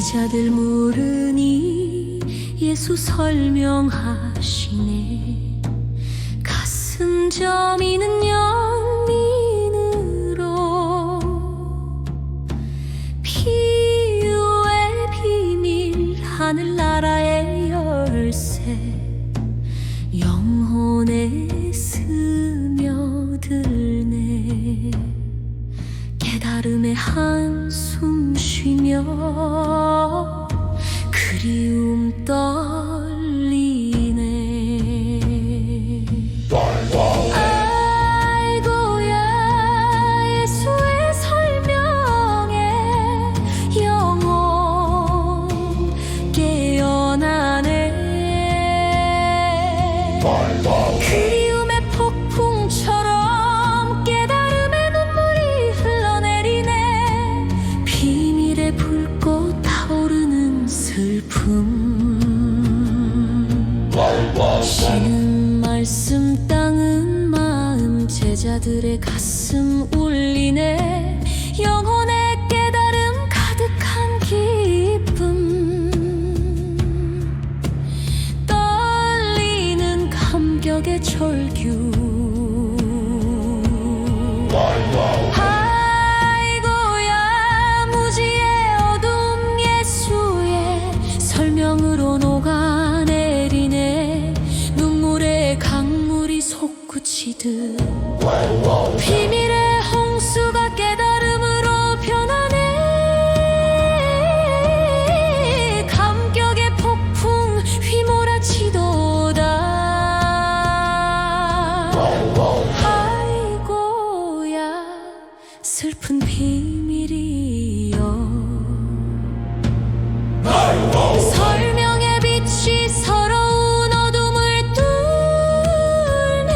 제자들 모르니 예수 설명하시네. 가슴 점이 깨달음의 한숨 쉬며 그리움 떨리네. 아이고야 예수의 설명에 영혼 깨어나네 쉬는 말씀 땅은 마음 제자들의 가슴 울리네. 영혼의 깨달음 가득한 기쁨 떨리는 감격의 절규 슬픈 비밀이요 설명의 빛이 서러운 어둠을 뚫네.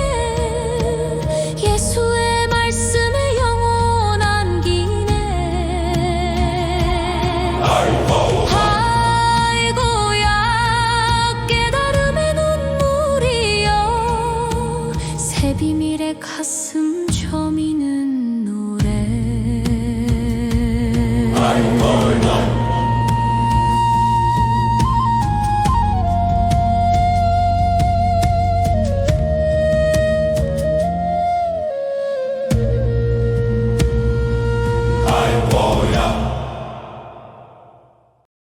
예수의 말씀에 영혼 안기네. 아이고야 깨달음의 눈물이여. 새 비밀의 가슴 저미는 Pai.